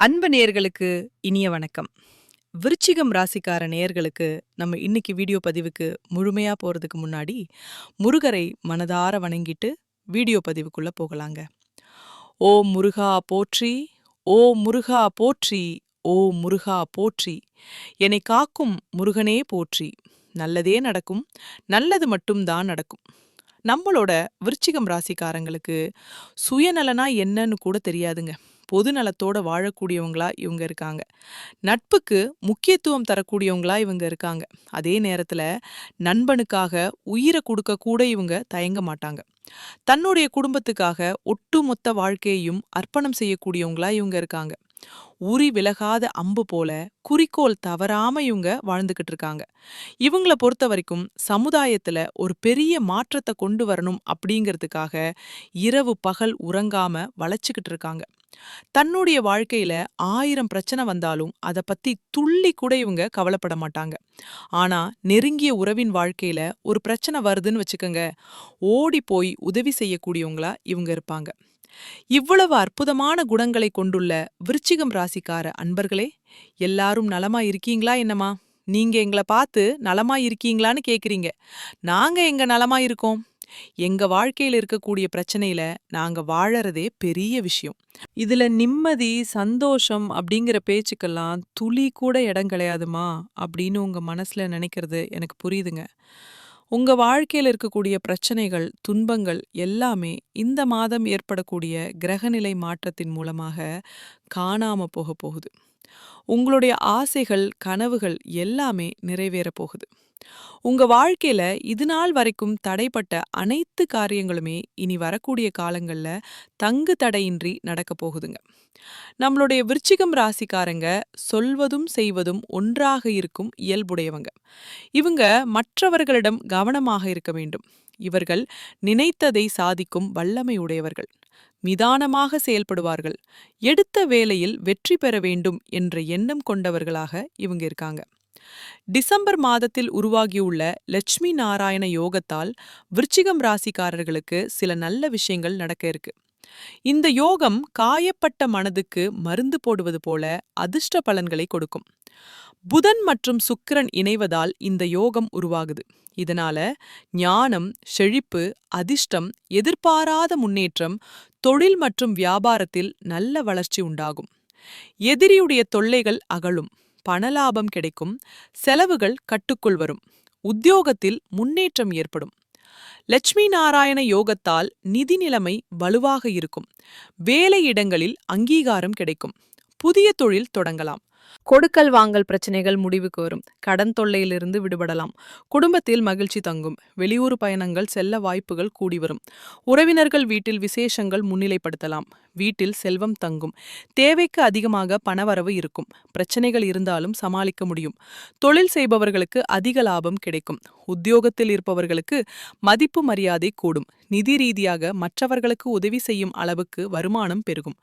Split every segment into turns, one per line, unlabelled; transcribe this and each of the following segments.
அன்பு நேயர்களுக்கு இனிய வணக்கம். விருச்சிகம் ராசிக்கார நேயர்களுக்கு நம்ம இன்னைக்கு வீடியோ பதிவுக்கு முழுமையாக போகிறதுக்கு முன்னாடி முருகரை மனதார வணங்கிட்டு வீடியோ பதிவுக்குள்ளே போகலாங்க. ஓ முருகா போற்றி ஓ முருகா போற்றி ஓ முருகா போற்றி என்னை காக்கும் முருகனே போற்றி. நல்லதே நடக்கும் நல்லது மட்டும்தான் நடக்கும். நம்மளோட விருச்சிகம் ராசிக்காரங்களுக்கு சுயநலனா என்னன்னு கூட தெரியாதுங்க. பொது நலத்தோட வாழக்கூடியவங்களா இவங்க இருக்காங்க. நட்புக்கு முக்கியத்துவம் தரக்கூடியவங்களா இவங்க இருக்காங்க. அதே நேரத்துல நண்பனுக்காக உயிரை கொடுக்க கூட இவங்க தயங்க மாட்டாங்க. தன்னுடைய குடும்பத்துக்காக ஒட்டுமொத்த வாழ்க்கையையும் அர்ப்பணம் செய்யக்கூடியவங்களா இவங்க இருக்காங்க. உரி விலகாத அம்பு போல குறிக்கோள் தவறாம இவங்க வாழ்ந்துகிட்டு இருக்காங்க. இவங்கள பொறுத்த வரைக்கும் சமுதாயத்துல ஒரு பெரிய மாற்றத்தை கொண்டு வரணும் அப்படிங்கிறதுக்காக இரவு பகல் உறங்காம வளைச்சுக்கிட்டு இருக்காங்க. தன்னுடைய வாழ்க்கையில ஆயிரம் பிரச்சனை வந்தாலும் அதை பத்தி துள்ளி கூட இவங்க கவலைப்பட மாட்டாங்க. ஆனா நெருங்கிய உறவின் வாழ்க்கையில ஒரு பிரச்சனை வருதுன்னு வச்சுக்கோங்க ஓடி போய் உதவி செய்யக்கூடியவங்களா இவங்க இருப்பாங்க. இவ்வளவு அற்புதமான குணங்களை கொண்டுள்ள விருச்சிகம் ராசிக்கார அன்பர்களே எல்லாரும் நலமா இருக்கீங்களா என்னமா நீங்க எங்களை பார்த்து நலமா இருக்கீங்களான்னு கேக்குறீங்க. நாங்க எங்க நலமா இருக்கோம்? எங்க வாழ்க்கையில இருக்கக்கூடிய பிரச்சனையில நாங்க வாழறதே பெரிய விஷயம். இதுல நிம்மதி சந்தோஷம் அப்படிங்கிற பேச்சுக்கெல்லாம் துளி கூட இடம் கிடையாதுமா அப்படின்னு உங்க மனசுல நினைக்கிறது எனக்கு புரியுதுங்க. உங்க வாழ்க்கையில இருக்கக்கூடிய பிரச்சனைகள் துன்பங்கள் எல்லாமே இந்த மாதம் ஏற்படக்கூடிய கிரகநிலை மாற்றத்தின் மூலமாக காணாம போக போகுது. உங்களுடைய ஆசைகள் கனவுகள் எல்லாமே நிறைவேற போகுது. உங்க வாழ்க்கையில இது நாள் வரைக்கும் தடைப்பட்ட அனைத்து காரியங்களுமே இனி வரக்கூடிய காலங்கள்ல தங்கு தடையின்றி நடக்க போகுதுங்க. நம்மளுடைய விருச்சிகம் ராசிக்காரங்க சொல்வதும் செய்வதும் ஒன்றாக இருக்கும் இயல்புடையவங்க. இவங்க மற்றவர்களிடம் கவனமாக இருக்க வேண்டும். இவர்கள் நினைத்ததை சாதிக்கும் வல்லமை உடையவர்கள். நிதானமாக செயல்படுவார்கள். எடுத்த வேலையில் வெற்றி பெற வேண்டும் என்ற எண்ணம் கொண்டவர்களாக இவங்க இருக்காங்க. டிசம்பர் மாதத்தில் உருவாகியுள்ள லட்சுமி நாராயண யோகத்தால் விருச்சிகம் ராசிக்காரர்களுக்கு சில நல்ல விஷயங்கள் நடக்க இருக்கு. இந்த யோகம் காயப்பட்ட மனதுக்கு மருந்து போடுவது போல அதிர்ஷ்ட பலன்களை கொடுக்கும். புதன் மற்றும் சுக்கிரன் இணைவதால் இந்த யோகம் உருவாகுது. இதனால ஞானம் செழிப்பு அதிர்ஷ்டம் எதிர்பாராத முன்னேற்றம் தொழில் மற்றும் வியாபாரத்தில் நல்ல வளர்ச்சி உண்டாகும். எதிரியுடைய தொல்லைகள் அகலும் பணலாபம் கிடைக்கும் செலவுகள் கட்டுக்குள் வரும் உத்தியோகத்தில் முன்னேற்றம் ஏற்படும். லட்சுமி நாராயண யோகத்தால் நிதி நிலைமை வலுவாக இருக்கும். வேலை இடங்களில் அங்கீகாரம் கிடைக்கும். புதிய தொழில் தொடங்கலாம். கொடுக்கல் வாங்கல் பிரச்சனைகள் முடிவுக்கு வரும். கடன் தொல்லையிலிருந்து விடுபடலாம். குடும்பத்தில் மகிழ்ச்சி தங்கும். வெளியூர் பயணங்கள் செல்ல வாய்ப்புகள் கூடி வரும். உறவினர்கள் வீட்டில் விசேஷங்கள் முன்னிலைப்படுத்தலாம். வீட்டில் செல்வம் தங்கும். தேவைக்கு அதிகமாக பணவரவு இருக்கும். பிரச்சனைகள் இருந்தாலும் சமாளிக்க முடியும். தொழில் செய்பவர்களுக்கு அதிக லாபம் கிடைக்கும். உத்தியோகத்தில் இருப்பவர்களுக்கு மதிப்பு மரியாதை கூடும். நிதி ரீதியாக மற்றவர்களுக்கு உதவி செய்யும் அளவுக்கு வருமானம் பெருகும்.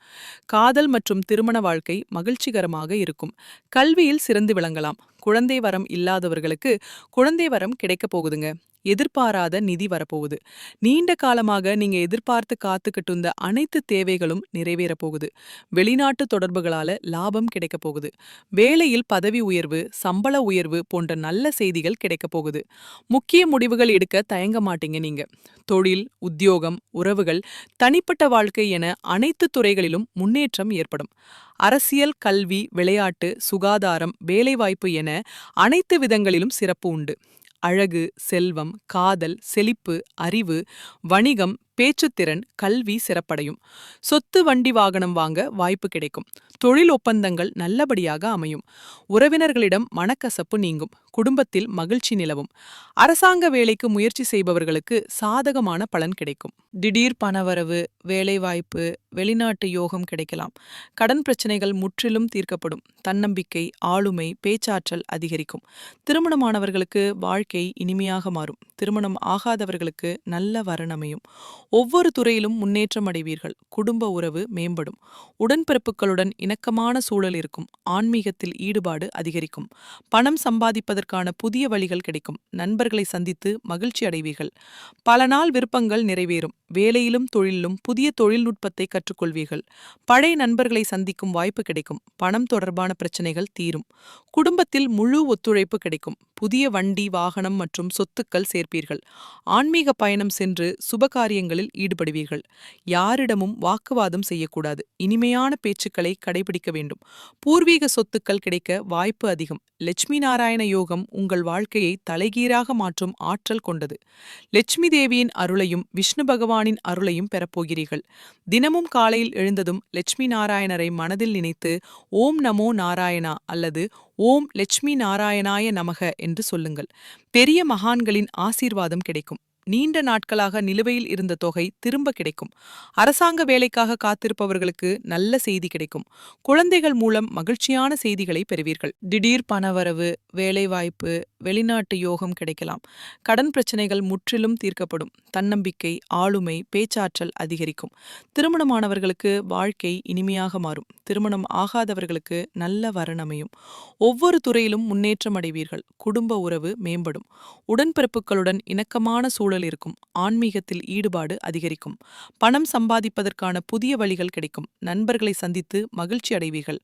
காதல் மற்றும் திருமண வாழ்க்கை மகிழ்ச்சிகரமாக இருக்கும். கல்வியில் சிறந்து விளங்கலாம். குழந்தை வரம் இல்லாதவர்களுக்கு குழந்தை வரம் கிடைக்கப் போகுதுங்க. எதிர்பாராத நிதி வரப்போகுது. நீண்ட காலமாக நீங்க எதிர்பார்த்து காத்துக்கிட்டு இருந்த அனைத்து தேவைகளும் நிறைவேறப் போகுது. வெளிநாட்டு தொடர்புகளால லாபம் கிடைக்க போகுது. வேலையில் பதவி உயர்வு சம்பள உயர்வு போன்ற நல்ல செய்திகள் கிடைக்க போகுது. முக்கிய முடிவுகள் எடுக்க தயங்க மாட்டீங்க நீங்க. தொழில் உத்தியோகம் உறவுகள் தனிப்பட்ட வாழ்க்கை என அனைத்து துறைகளிலும் முன்னேற்றம் ஏற்படும். அரசியல் கல்வி விளையாட்டு சுகாதாரம் வேலைவாய்ப்பு என அனைத்து விதங்களிலும் சிறப்பு உண்டு. அழகு செல்வம் காதல் செழிப்பு அறிவு வணிகம் பேச்சுத்திறன் கல்வி சிறப்படையும். சொத்து வண்டி வாகனம் வாங்க வாய்ப்பு கிடைக்கும். தொழில் ஒப்பந்தங்கள் நல்லபடியாக அமையும். உறவினர்களிடம் மனக்கசப்பு நீங்கும். குடும்பத்தில் மகிழ்ச்சி நிலவும். அரசாங்க வேலைக்கு முயற்சி செய்பவர்களுக்கு சாதகமான பலன் கிடைக்கும். திடீர் பணவரவு வேலைவாய்ப்பு வெளிநாட்டு யோகம் கிடைக்கலாம். கடன் பிரச்சனைகள் முற்றிலும் தீர்க்கப்படும். தன்னம்பிக்கை ஆளுமை பேச்சாற்றல் அதிகரிக்கும். திருமணமானவர்களுக்கு வாழ்க்கை இனிமையாக மாறும். திருமணம் ஆகாதவர்களுக்கு நல்ல வரணமையும் ஒவ்வொரு துறையிலும் முன்னேற்றம் அடைவீர்கள். குடும்ப உறவு மேம்படும். உடன்பிறப்புகளுடன் இணக்கமான சூழல் இருக்கும். ஆன்மீகத்தில் ஈடுபாடு அதிகரிக்கும். பணம் சம்பாதிப்பதற்கான புதிய வழிகள் கிடைக்கும். நண்பர்களை சந்தித்து மகிழ்ச்சி அடைவீர்கள். பல நாள் விருப்பங்கள் நிறைவேறும். வேலையிலும் தொழிலிலும் புதிய தொழில்நுட்பத்தை கற்றுக்கொள்வீர்கள். பழைய நண்பர்களை சந்திக்கும் வாய்ப்பு கிடைக்கும். பணம் தொடர்பான பிரச்சனைகள் தீரும். குடும்பத்தில் முழு ஒத்துழைப்பு கிடைக்கும். புதிய வண்டி வாகனம் மற்றும் சொத்துக்கள் சேர்ப்பீர்கள். ஆன்மீக பயணம் சென்று சுபகாரியங்களில் ஈடுபடுவீர்கள். யாரிடமும் வாக்குவாதம் செய்யக்கூடாது. இனிமையான பேச்சுக்களை கடைபிடிக்க வேண்டும். பூர்வீக சொத்துக்கள் கிடைக்க வாய்ப்பு அதிகம். லட்சுமி நாராயண யோகம் உங்கள் வாழ்க்கையை தலைகீராக மாற்றும் ஆற்றல் கொண்டது. லட்சுமி தேவியின் அருளையும் விஷ்ணு பகவான் பகவானின் அருளையும் பெறப்போகிறீர்கள். தினமும் காலையில் எழுந்ததும் லட்சுமி நாராயணரை மனதில் நினைத்து ஓம் நமோ நாராயணா அல்லது ஓம் லட்சுமி நாராயணாய நமக என்று சொல்லுங்கள். பெரிய மகான்களின் ஆசீர்வாதம் கிடைக்கும். நீண்ட நாட்களாக நிலுவையில் இருந்த தொகை திரும்ப கிடைக்கும். அரசாங்க வேலைக்காக காத்திருப்பவர்களுக்கு நல்ல செய்தி கிடைக்கும். குழந்தைகள் மூலம் மகிழ்ச்சியான செய்திகளை பெறுவீர்கள். திடீர் பணவரவு வேலைவாய்ப்பு வெளிநாட்டு யோகம் கிடைக்கலாம். கடன் பிரச்சனைகள் முற்றிலும் தீர்க்கப்படும். தன்னம்பிக்கை ஆளுமை பேச்சாற்றல் அதிகரிக்கும். திருமணமானவர்களுக்கு வாழ்க்கை இனிமையாக மாறும். திருமணம் ஆகாதவர்களுக்கு நல்ல வரணமையும் ஒவ்வொரு துறையிலும் முன்னேற்றம் அடைவீர்கள். குடும்ப உறவு மேம்படும். உடன்பிறப்புகளுடன் இணக்கமான சூழல் இருக்கும். ஆன்மீகத்தில் ஈடுபாடு அதிகரிக்கும். பணம் சம்பாதிப்பதற்கான புதிய வழிகள் கிடைக்கும். நண்பர்களை சந்தித்து மகிழ்ச்சி அடைவீர்கள்.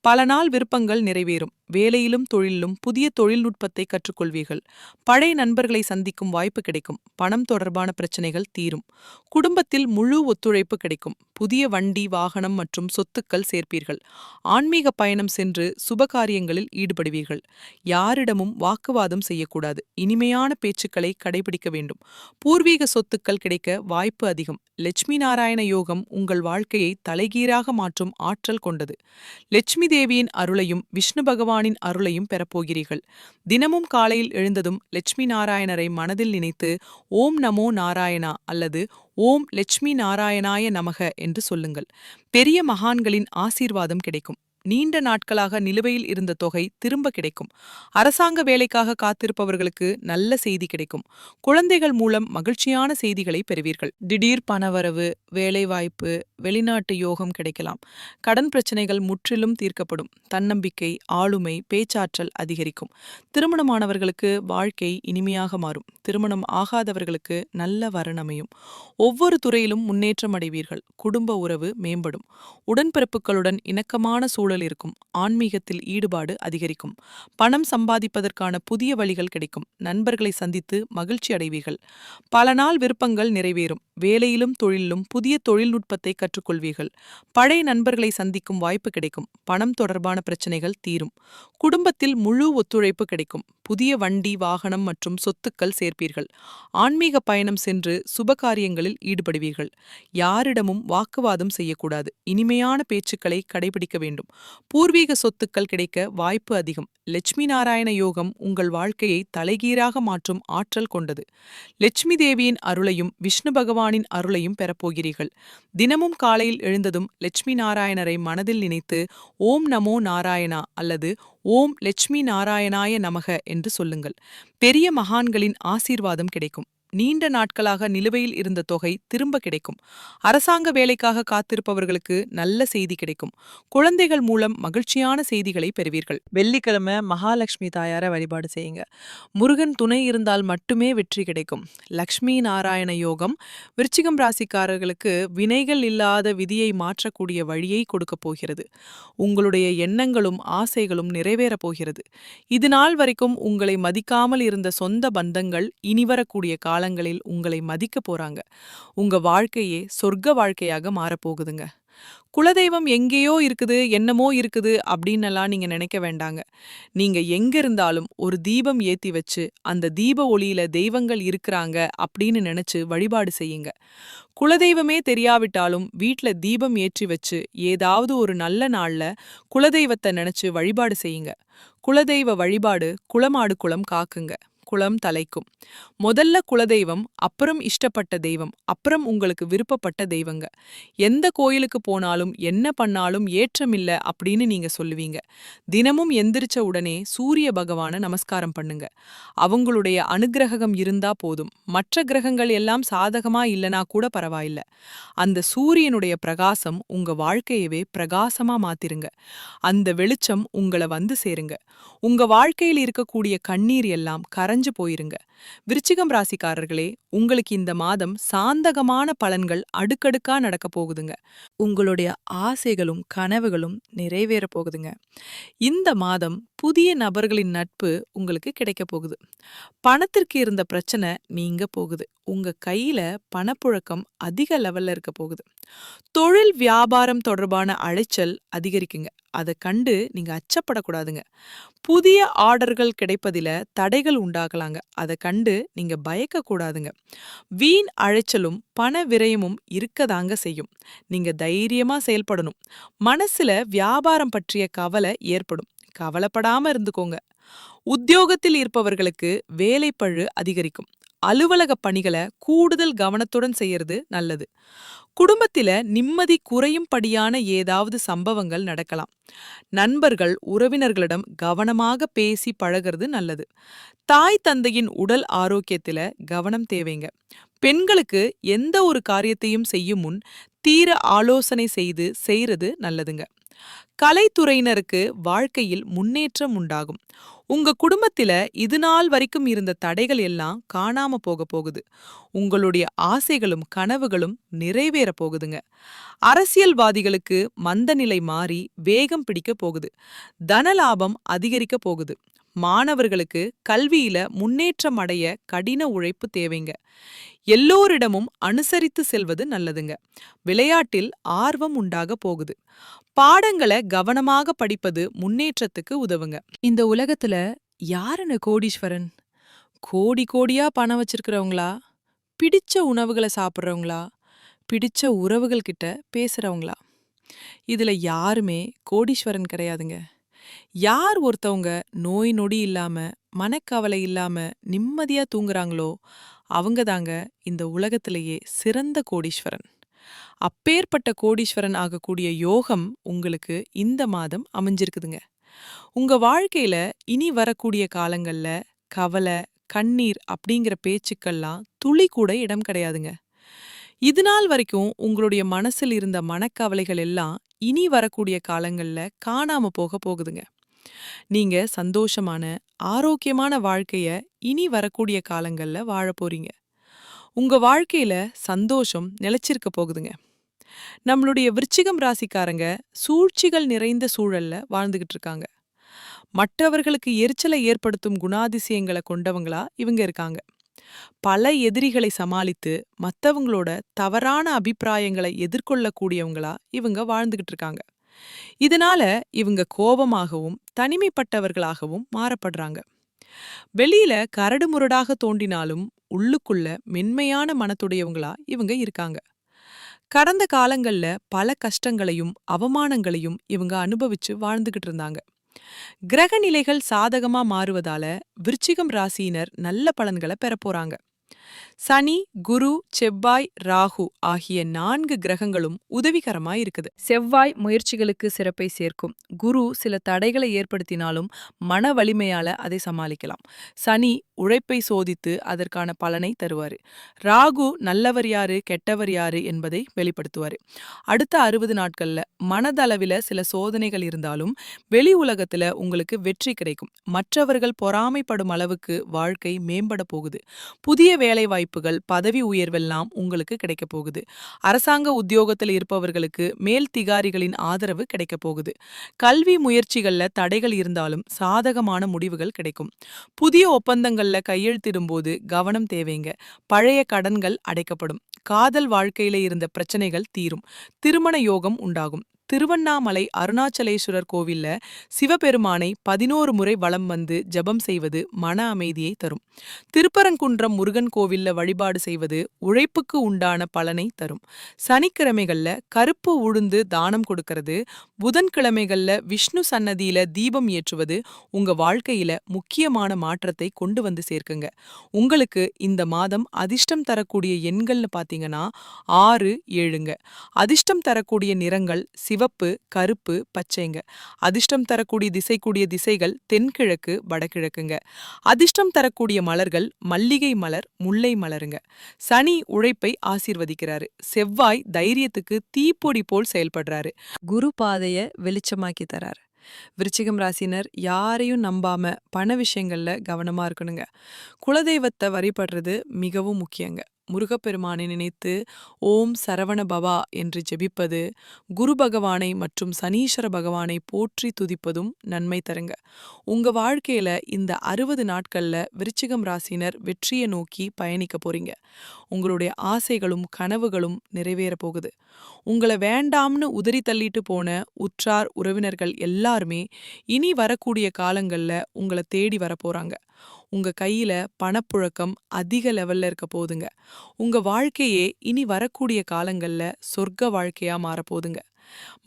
பல நாள் விருப்பங்கள் நிறைவேறும். வேலையிலும் தொழிலிலும் புதிய தொழில்நுட்பத்தை கற்றுக்கொள்வீர்கள். பழைய நண்பர்களை சந்திக்கும் வாய்ப்பு கிடைக்கும். பணம் தொடர்பான பிரச்சனைகள் தீரும். குடும்பத்தில் முழு ஒத்துழைப்பு கிடைக்கும். புதிய வண்டி வாகனம் மற்றும் சொத்துக்கள் சேர்ப்பீர்கள். ஆன்மீக பயணம் சென்று சுபகாரியங்களில் ஈடுபடுவீர்கள். யாரிடமும் வாக்குவாதம் செய்யக்கூடாது. இனிமையான பேச்சுக்களை கடைபிடிக்க வேண்டும். பூர்வீக சொத்துக்கள் கிடைக்க வாய்ப்பு அதிகம். லட்சுமி நாராயண யோகம் உங்கள் வாழ்க்கையை தலைகீராக மாற்றும் ஆற்றல் கொண்டது. லட்சுமி தேவியின் அருளையும் விஷ்ணு பகவானின் அருளையும் பெறப்போகிறீர்கள் தினமும் காலையில் எழுந்ததும் லட்சுமி நாராயணரை மனதில் நினைத்து ஓம் நமோ நாராயணா அல்லது ஓம் லட்சுமி நாராயணாய நமக என்று சொல்லுங்கள். பெரிய மகான்களின் ஆசீர்வாதம் கிடைக்கும். நீண்ட நாட்களாக நிலுவையில் இருந்த தொகை திரும்ப கிடைக்கும். அரசாங்க வேலைக்காக காத்திருப்பவர்களுக்கு நல்ல செய்தி கிடைக்கும். குழந்தைகள் மூலம் மகிழ்ச்சியான செய்திகளை பெறுவீர்கள். திடீர் பணவரவு வேலைவாய்ப்பு வெளிநாட்டு யோகம் கிடைக்கலாம். கடன் பிரச்சனைகள் முற்றிலும் தீர்க்கப்படும். தன்னம்பிக்கை ஆளுமை பேச்சாற்றல் அதிகரிக்கும். திருமணமானவர்களுக்கு வாழ்க்கை இனிமையாக மாறும். திருமணம் ஆகாதவர்களுக்கு நல்ல வரணமையும் ஒவ்வொரு துறையிலும் முன்னேற்றம் அடைவீர்கள். குடும்ப உறவு மேம்படும். உடன்பிறப்புகளுடன் இணக்கமான சூழல் சூழல் இருக்கும். ஆன்மீகத்தில் ஈடுபாடு அதிகரிக்கும். பணம் சம்பாதிப்பதற்கான புதிய வழிகள் கிடைக்கும். நண்பர்களை சந்தித்து மகிழ்ச்சி அடைவீர்கள். பல நாள் விருப்பங்கள் நிறைவேறும். வேலையிலும் தொழிலிலும் புதிய தொழில்நுட்பத்தை கற்றுக்கொள்வீர்கள். பழைய நண்பர்களை சந்திக்கும் வாய்ப்பு கிடைக்கும். பணம் தொடர்பான பிரச்சனைகள் தீரும். குடும்பத்தில் முழு ஒத்துழைப்பு கிடைக்கும். புதிய வண்டி வாகனம் மற்றும் சொத்துக்கள் சேர்ப்பீர்கள். ஆன்மீக பயணம் சென்று சுபகாரியங்களில் ஈடுபடுவீர்கள். யாரிடமும் வாக்குவாதம் செய்யக்கூடாது. இனிமையான பேச்சுக்களை கடைபிடிக்க வேண்டும். பூர்வீக சொத்துக்கள் கிடைக்க வாய்ப்பு அதிகம். லட்சுமி நாராயண யோகம் உங்கள் வாழ்க்கையை தலைகீராக மாற்றும் ஆற்றல் கொண்டது. லட்சுமி தேவியின் அருளையும் விஷ்ணு பகவானின் அருளையும் பெறப்போகிறீர்கள் தினமும் காலையில் எழுந்ததும் லட்சுமி நாராயணரை மனதில் நினைத்து ஓம் நமோ நாராயணா அல்லது ஓம் லட்சுமி நாராயணாய நமக என்று சொல்லுங்கள். பெரிய மகான்களின் ஆசீர்வாதம் கிடைக்கும். நீண்ட நாட்களாக நிலுவையில் இருந்த தொகை திரும்ப கிடைக்கும். அரசாங்க வேலைக்காக காத்திருப்பவர்களுக்கு நல்ல செய்தி கிடைக்கும். குழந்தைகள் மூலம் மகிழ்ச்சியான செய்திகளை பெறுவீர்கள். வெள்ளிக்கிழமை மகாலட்சுமி தாயார வழிபாடு செய்யுங்க. முருகன் துணை இருந்தால் மட்டுமே வெற்றி கிடைக்கும். லக்ஷ்மி நாராயண யோகம் விருச்சிகம் ராசிக்காரர்களுக்கு வினைகள் இல்லாத விதியை மாற்றக்கூடிய வழியை கொடுக்கப் போகிறது. உங்களுடைய எண்ணங்களும் ஆசைகளும் நிறைவேறப் போகிறது. இது நாள் வரைக்கும் உங்களை மதிக்காமல் இருந்த சொந்த பந்தங்கள் இனிவரக்கூடிய கால காலங்களில் உங்களை மதிக்க போறாங்க. உங்க வாழ்க்கையே சொர்க்க வாழ்க்கையாக மாறப்போகுதுங்க குலதெய்வம் எங்கேயோ இருக்குது என்னமோ இருக்குது அப்படின்னெல்லாம் நீங்க நினைக்க வேண்டாங்க. நீங்க எங்க இருந்தாலும் ஒரு தீபம் ஏத்தி வச்சு அந்த தீப ஒளியில தெய்வங்கள் இருக்கிறாங்க அப்படின்னு நினைச்சு வழிபாடு செய்யுங்க. குலதெய்வமே தெரியாவிட்டாலும் வீட்ல தீபம் ஏற்றி வச்சு ஏதாவது ஒரு நல்ல நாள்ல குலதெய்வத்தை நினைச்சு வழிபாடு செய்யுங்க. குலதெய்வ வழிபாடு குளமாடு குளம் காக்குங்க. குளம் தலைக்கும். முதல்ல குலதெய்வம் அப்புறம் இஷ்டப்பட்ட தெய்வம் அப்புறம் உங்களுக்கு விருப்பப்பட்ட தெய்வங்க. எந்த கோயிலுக்கு போனாலும் என்ன பண்ணாலும் ஏற்றமில்ல அப்படின்னு நீங்க சொல்லுவீங்க. தினமும் எந்திரிச்ச உடனே சூரிய பகவான நமஸ்காரம் பண்ணுங்க. அவங்களுடைய அனுகிரகம் இருந்தா போதும். மற்ற கிரகங்கள் எல்லாம் சாதகமா இல்லனா கூட பரவாயில்ல. அந்த சூரியனுடைய பிரகாசம் உங்க வாழ்க்கையவே பிரகாசமா மாத்திருங்க. அந்த வெளிச்சம் உங்களை வந்து சேருங்க. உங்க வாழ்க்கையில் இருக்கக்கூடிய கண்ணீர் எல்லாம் கரை மறைஞ்சு போயிருங்க. விருச்சிகம் ராசிக்காரர்களே உங்களுக்கு இந்த மாதம் சாந்தகமான பலன்கள் அடுக்கடுக்கா நடக்க போகுதுங்க. உங்களுடைய ஆசைகளும் கனவுகளும் நிறைவேற போகுதுங்க. இந்த மாதம் புதிய நபர்களின் நட்பு உங்களுக்கு கிடைக்க போகுது. பணத்திற்கு இருந்த பிரச்சனை நீங்க போகுது. உங்க கையில பணப்புழக்கம் அதிக லெவல்ல இருக்க போகுது. தொழில் வியாபாரம் தொடர்பான அழைச்சல் அதிகரிக்குங்க. அதை கண்டு நீங்க அச்சப்படக்கூடாதுங்க. புதிய ஆர்டர்கள் கிடைப்பதில் தடைகள் உண்டாகலாங்க. அதை கண்டு நீங்க பயக்க கூடாதுங்க வீண் அழைச்சலும் பண விரயமும் இருக்கதாங்க செய்யும். நீங்க தைரியமா செயல்படணும். மனசுல வியாபாரம் பற்றிய கவலை ஏற்படும். கவலைப்படாம இருந்துக்கோங்க. உத்தியோகத்தில் இருப்பவர்களுக்கு வேலைப்பழு அதிகரிக்கும். அலுவலக பணிகளை கூடுதல் கவனத்துடன் செய்யறது நல்லது. குடும்பத்தில நிம்மதி குறையும்படியான ஏதாவது சம்பவங்கள் நடக்கலாம். நண்பர்கள் உறவினர்களிடம் கவனமாக பேசி பழகிறது நல்லது. தாய் தந்தையின் உடல் ஆரோக்கியத்தில கவனம் தேவைங்க. பெண்களுக்கு எந்த ஒரு காரியத்தையும் செய்யும் முன் தீர ஆலோசனை செய்து செய்யறது நல்லதுங்க. கலைத்துறையினருக்கு வாழ்க்கையில் முன்னேற்றம் உண்டாகும். உங்க குடும்பத்தில இது நாள் வரைக்கும் இருந்த தடைகள் எல்லாம் காணாம போக போகுது. உங்களுடைய ஆசைகளும் கனவுகளும் நிறைவேற போகுதுங்க. அரசியல்வாதிகளுக்கு மந்த நிலை மாறி வேகம் பிடிக்க போகுது. தனலாபம் அதிகரிக்க போகுது. மாணவர்களுக்கு கல்வியில முன்னேற்றம் அடைய கடின உழைப்பு தேவைங்க. எல்லோரிடமும் அனுசரித்து செல்வது நல்லதுங்க. விளையாட்டில் ஆர்வம் உண்டாக போகுது. பாடங்களை கவனமாக படிப்பது முன்னேற்றத்துக்கு உதவுங்க. இந்த உலகத்துல யாருன்னு கோடீஸ்வரன்? கோடி கோடியா பணம் வச்சிருக்கிறவங்களா? பிடிச்ச உணவுகளை சாப்பிட்றவங்களா? பிடிச்ச உறவுகள் கிட்ட பேசுறவங்களா? இதுல யாருமே கோடீஸ்வரன் கிடையாதுங்க. யார் ஒருத்தவங்க நோய் நொடி இல்லாம மனக்கவலை இல்லாம நிம்மதியா தூங்குறாங்களோ அவங்க தாங்க இந்த உலகத்திலேயே சிறந்த கோடீஸ்வரன். அப்பேற்பட்ட கோடீஸ்வரன் ஆகக்கூடிய யோகம் உங்களுக்கு இந்த மாதம் அமைஞ்சிருக்குதுங்க. உங்க வாழ்க்கையில இனி வரக்கூடிய காலங்கள்ல கவலை கண்ணீர் அப்படிங்கிற பேச்சுக்கள்லாம் துளி கூட இடம் கிடையாதுங்க. இது நாள் வரைக்கும் உங்களுடைய மனசில் இருந்த மனக்கவலைகள் எல்லாம் இனி வரக்கூடிய காலங்கள்ல காணாம போக போகுதுங்க. நீங்க சந்தோஷமான ஆரோக்கியமான வாழ்க்கைய இனி வரக்கூடிய காலங்கள்ல வாழ போறீங்க. உங்க வாழ்க்கையில சந்தோஷம் நிலைச்சிருக்க போகுதுங்க. நம்மளுடைய விருச்சிகம் ராசிக்காரங்க சூழ்ச்சிகள் நிறைந்த சூழல்ல வாழ்ந்துகிட்டு இருக்காங்க. மற்றவர்களுக்கு எரிச்சலை ஏற்படுத்தும் குணாதிசயங்களை கொண்டவங்களா இவங்க இருக்காங்க. பல எதிரிகளை சமாளித்து மத்தவங்களோட தவறான அபிப்பிராயங்களை எதிர்கொள்ளக்கூடியவங்களா இவங்க வாழ்ந்துகிட்டு இருக்காங்க. இதனால இவங்க கோபமாகவும் தனிமைப்பட்டவர்களாகவும் மாறப்படுறாங்க. வெளியில கரடுமுரடாக தோண்டினாலும் உள்ளுக்குள்ள மென்மையான மனத்துடையவங்களா இவங்க இருக்காங்க. கடந்த காலங்கள்ல பல கஷ்டங்களையும் அவமானங்களையும் இவங்க அனுபவிச்சு வாழ்ந்துகிட்டு இருந்தாங்க. கிரக நிலைகள் சாதகமா மாறுவதால விருச்சிகம் ராசியினர் நல்ல பலன்களை பெற போறாங்க சனி குரு செவ்வாய் ராகு ஆகிய நான்கு கிரகங்களும் உதவிகரமாய் இருக்குது செவ்வாய் முயற்சிகளுக்கு சிறப்பை சேர்க்கும். குரு சில தடைகளை ஏற்படுத்தினாலும் மன வலிமையால அதை சமாளிக்கலாம். சனி உழைப்பை சோதித்து அதற்கான பலனை தருவாரு. ராகு நல்லவர் யாரு கெட்டவர் யாரு என்பதை வெளிப்படுத்துவாரு. அடுத்த அறுபது நாட்கள்ல மனதளவில சில சோதனைகள் இருந்தாலும் வெளி உலகத்துல உங்களுக்கு வெற்றி கிடைக்கும். மற்றவர்கள் பொறாமைப்படும் அளவுக்கு வாழ்க்கை மேம்பட போகுது. புதிய வேலை வாய்ப்புகள் பதவி உயர்வெல்லாம் உங்களுக்கு கிடைக்கப் போகுது. அரசாங்க உத்தியோகத்தில் இருப்பவர்களுக்கு மேல் திகாரிகளின் ஆதரவு கிடைக்க போகுது. கல்வி முயற்சிகள்ல தடைகள் இருந்தாலும் சாதகமான முடிவுகள் கிடைக்கும். புதிய ஒப்பந்தங்கள்ல கையெழுத்திடும்போது கவனம் தேவைங்க. பழைய கடன்கள் அடைக்கப்படும். காதல் வாழ்க்கையில இருந்த பிரச்சனைகள் தீரும். திருமண யோகம் உண்டாகும். திருவண்ணாமலை அருணாச்சலேஸ்வரர் கோவில்ல சிவபெருமானை பதினோரு முறை வலம் வந்து ஜபம் செய்வது மன அமைதியை தரும். திருப்பரங்குன்றம் முருகன் கோவில்ல வழிபாடு செய்வது உழைப்புக்கு உண்டான பலனை தரும். சனிக்கிழமைகள்ல கருப்பு உளுந்து தானம் கொடுக்கறது. புதன்கிழமைகள்ல விஷ்ணு சன்னதியில தீபம் ஏற்றுவது உங்க வாழ்க்கையில முக்கியமான மாற்றத்தை கொண்டு வந்து சேர்க்குங்க. உங்களுக்கு இந்த மாதம் அதிர்ஷ்டம் தரக்கூடிய எண்கள்னு பாத்தீங்கன்னா ஆறு ஏழுங்க. அதிர்ஷ்டம் தரக்கூடிய நிறங்கள் சிவப்பு கருப்பு பச்சைங்க. அதிர்ஷ்டம் தரக்கூடிய திசைக்கூடிய திசைகள் தென்கிழக்கு வடகிழக்குங்க. அதிர்ஷ்டம் தரக்கூடிய மலர்கள் மல்லிகை மலர் முல்லை மலருங்க. சனி உழைப்பை ஆசீர்வதிக்கிறாரு. செவ்வாய் தைரியத்துக்கு தீப்பொடி போல் செயல்படுறாரு. குரு பாதைய வெளிச்சமாக்கி தராரு. விருச்சிகம் ராசினர் யாரையும் நம்பாம பண விஷயங்கள்ல கவனமா இருக்கணுங்க. குலதெய்வத்தை வழிபடுறது மிகவும் முக்கியங்க. முருகப்பெருமானை நினைத்து ஓம் சரவண பவா என்று ஜெபிப்பது குரு பகவானை மற்றும் சனீஸ்வர பகவானை போற்றி துதிப்பதும் நன்மை தருங்க. உங்க வாழ்க்கையில இந்த அறுபது நாட்கள்ல விருச்சிகம் ராசினர் வெற்றியை நோக்கி பயணிக்க போறீங்க. உங்களுடைய ஆசைகளும் கனவுகளும் நிறைவேற போகுது. உங்களை வேண்டாம்னு உதறி தள்ளிட்டு போன உற்றார் உறவினர்கள் எல்லாருமே இனி வரக்கூடிய காலங்கள்ல உங்களை தேடி வர உங்கள் உங்க கையில பணப்புழக்கம் அதிக லெவல்ல இருக்க போதுங்க. உங்க வாழ்க்கையே இனி வரக்கூடிய காலங்கள்ல சொர்க்க வாழ்க்கையா மாறப்போதுங்க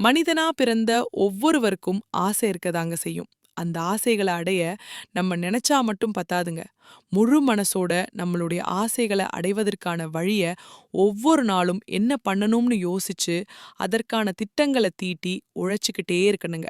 மனிதனா பிறந்த ஒவ்வொருவருக்கும் ஆசை இருக்கதாங்க செய்யும். அந்த ஆசைகளை அடைய நம்ம நினைச்சா மட்டும் பத்தாதுங்க. முழு மனசோட நம்மளுடைய ஆசைகளை அடைவதற்கான வழிய ஒவ்வொரு நாளும் என்ன பண்ணணும்னு யோசிச்சு அதற்கான திட்டங்களை தீட்டி உழைச்சிக்கிட்டே இருக்கணுங்க.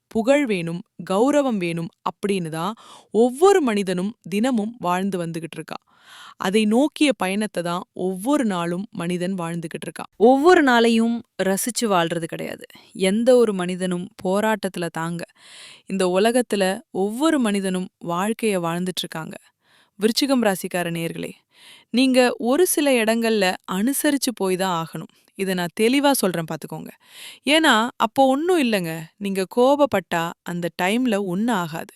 புகழ் வேணும் கௌரவம் வேணும் அப்படின்னு தான் ஒவ்வொரு மனிதனும் தினமும் வாழ்ந்து வந்துகிட்டு இருக்கா. அதை நோக்கிய பயணத்தை தான் ஒவ்வொரு நாளும் மனிதன் வாழ்ந்துகிட்டு இருக்கான்
ஒவ்வொரு நாளையும் ரசிச்சு வாழ்றது கிடையாது. எந்த ஒரு மனிதனும் போராட்டத்துல தாங்க. இந்த உலகத்துல ஒவ்வொரு மனிதனும் வாழ்க்கைய வாழ்ந்துட்டு இருக்காங்க. விருச்சிகம் ராசிக்கார நேர்களே நீங்க ஒரு சில இடங்கள்ல அனுசரிச்சு போய் தான் ஆகணும். இதை நான் தெளிவா சொல்றேன் பாத்துக்கோங்க. ஏன்னா அப்போ ஒன்றும் இல்லைங்க. நீங்க கோபப்பட்டா அந்த டைம்ல ஒன்றும் ஆகாது.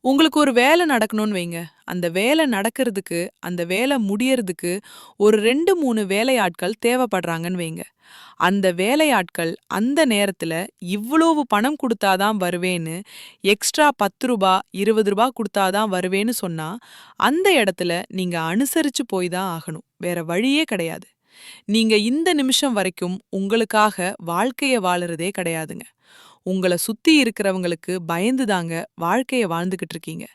உங்களுக்கு ஒரு வேலை நடக்கணும்னு வைங்க. அந்த வேலை நடக்கிறதுக்கு அந்த வேலை முடியறதுக்கு ஒரு ரெண்டு மூணு வேலையாட்கள் தேவைப்படுறாங்கன்னு வைங்க. அந்த வேலையாட்கள் அந்த நேரத்துல இவ்வளவு பணம் கொடுத்தாதான் வருவேன்னு எக்ஸ்ட்ரா பத்து ரூபா இருபது ரூபா கொடுத்தாதான் வருவேன்னு சொன்னா அந்த இடத்துல நீங்க அனுசரிச்சு போய் தான் ஆகணும். வேற வழியே கிடையாது. நீங்க இந்த நிமிஷம் வரைக்கும் உங்களுக்காக வாழ்க்கைய வாழறதே கிடையாதுங்க. உங்களை சுத்தி இருக்கிறவங்களுக்கு பயந்துதாங்க வாழ்க்கைய வாழ்ந்துகிட்டு இருக்கீங்க.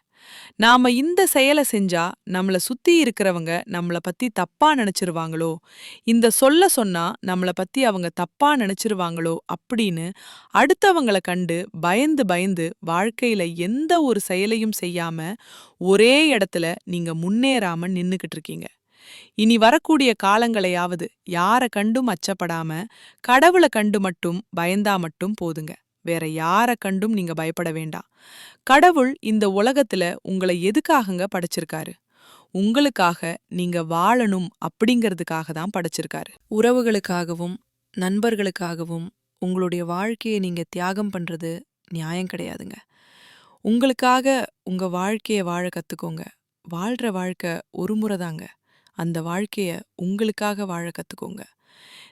நாம இந்த செயலை செஞ்சா நம்மள சுத்தி இருக்கிறவங்க நம்மள பத்தி தப்பா நினைச்சிருவாங்களோ? இந்த சொல்ல சொன்னா நம்மள பத்தி அவங்க தப்பா நினைச்சிருவாங்களோ? அப்படின்னு அடுத்தவங்கள கண்டு பயந்து பயந்து வாழ்க்கையில எந்த ஒரு செயலையும் செய்யாம ஒரே இடத்துல நீங்க முன்னேறாம நின்னுகிட்டு இருக்கீங்க. இனி வரக்கூடிய காலங்களையாவது யார கண்டும் அச்சப்படாம கடவுளை கண்டு மட்டும் பயந்தா மட்டும் போதுங்க. வேற யார கண்டும் நீங்க பயப்பட வேண்டாம் கடவுள் இந்த உலகத்துல உங்களை எதுக்காகங்க படைச்சிருக்காரு? உங்களுக்காக நீங்க வாழணும் அப்படிங்கிறதுக்காக தான் படைச்சிருக்காரு. உறவுகளுக்காகவும் நண்பர்களுக்காகவும் உங்களுடைய வாழ்க்கையை நீங்க தியாகம் பண்றது நியாயம் கிடையாதுங்க. உங்களுக்காக உங்க வாழ்க்கைய வாழ கத்துக்கோங்க. வாழ்ற வாழ்க்கை ஒரு முறை தாங்க. அந்த வாழ்க்கைய உங்களுக்காக வாழ கத்துக்கோங்க.